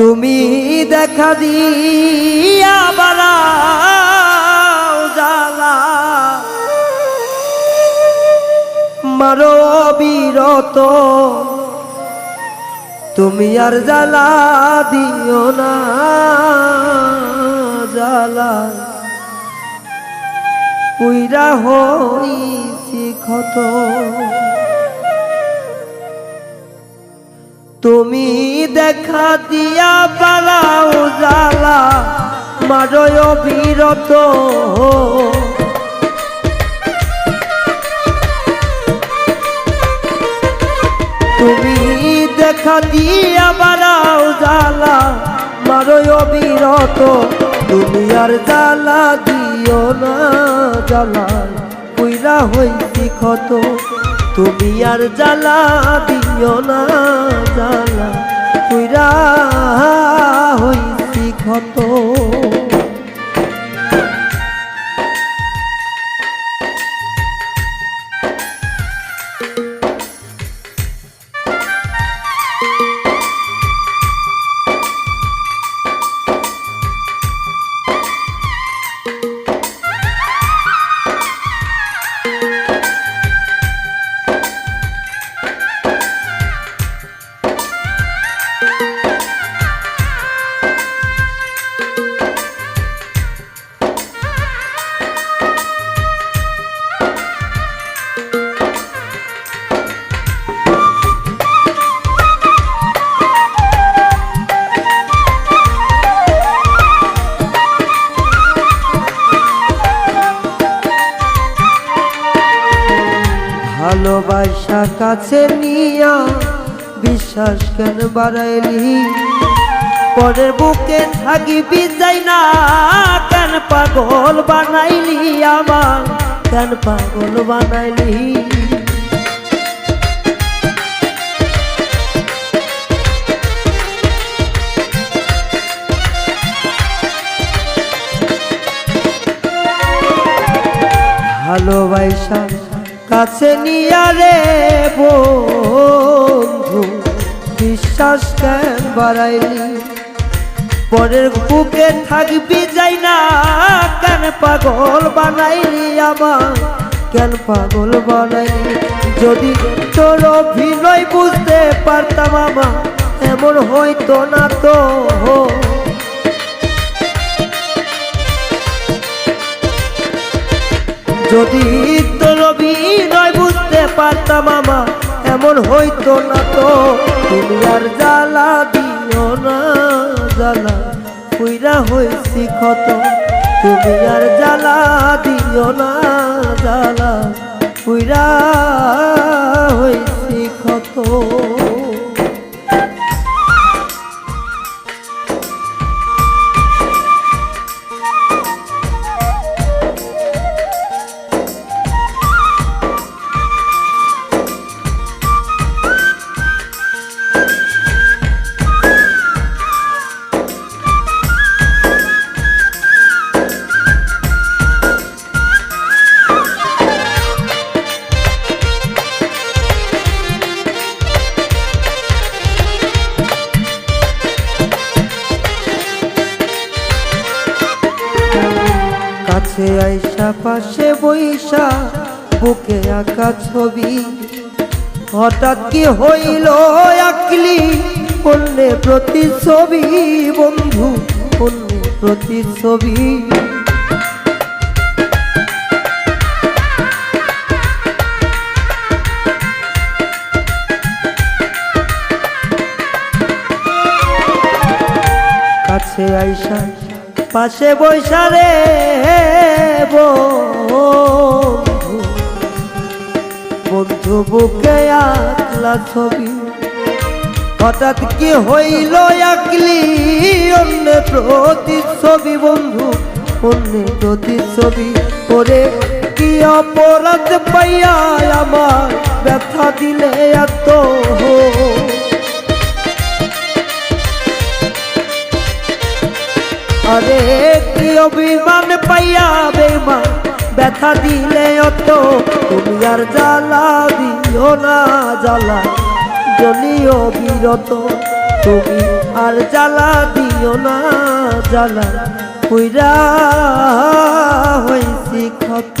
তুমি দেখা দিয়া বাড়াও জালা মারো বিরত তুমি আর জ্বালা দিও না, জ্বালা। পুইরা হইছি ক্ষত। তুমি দেখা দিয়া পালাও জ্বালা মারয় বিরত তুমি দেখা দিয়া বাড়াও জ্বালা মারয় বিরত তুমি আর জ্বালা দিও না জ্বালা পুইরা হইছি ক্ষত, তুমি আর জ্বালা দিও না জ্বালা পুইরা হইছি ক্ষত। কাছে নিয়া বিশ্বাস কেন বাড়াইলি? পরের বুকে থাকিবি যাই না, কেন পাগল বানাইলি আমার কেন পাগল বানাইলি? ভালোবাসা কাছে নিয়া রে বন্ধু, বিশ্বাস কেন বাড়াইলি? পরের বুকে থাকবি যাই না, কেন পাগল বানাইলি আমার কেন পাগল বানাইলি? যদি তোর অভিনয় বুঝতে পারতাম আমার এমন হইতো না তো। যদি তোর অভিনয় বুঝতে পারতাম আমা এমন হইতো না তো। তুমি আর জ্বালা দিও না, জ্বালা। কইরা হয়েছি ক্ষত। তুমি আর জ্বালা দিও না, জ্বালা। পুইরা কাছে আইসা, পাশে বইসা, বুকে আঁকা ছবি। হঠাৎ কি হইল আকলি অন্যে প্রতি ছবি বন্ধু, অন্যে প্রতি ছবি কাছে আইসা পাশে বৈশা রে বন্ধু বুকে আঁকলা ছবি। হঠাৎ কি হইল একলি অন্য প্রতি ছবি বন্ধু, অন্য প্রতি ছবি করে কি অপরাধ পাইয়া আমার ব্যথা দিলে এত অভিমান পাইয়া বেমা ব্যথা দিলে অত তুমি আর জ্বালা দিও না, জ্বালা। জ্বলিও বিরত তুমি আর জ্বালা দিও না, জ্বালা। কইরা হয়েছি ক্ষত।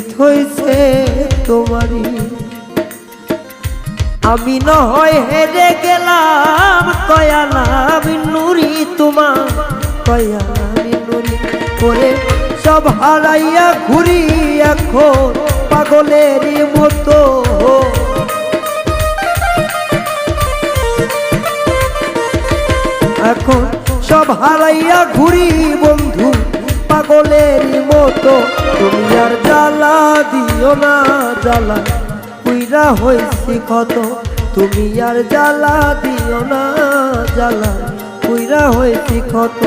জিত হইছে তোমারই। আমি নহয় হেরে গেলাম কয়ালাম নুরি তোমার কয়ালাম নুরি করে সব হারাইয়া ঘুরি এখন পাগলেরই মতো। এখন সব হারাইয়া ঘুরি বন্ধু পাগলের মতো। দিও না জ্বালা, কুইরা হয়েছি কত তুমি আর জ্বালা দিও না জ্বালা, কুইরা হয়েছি কত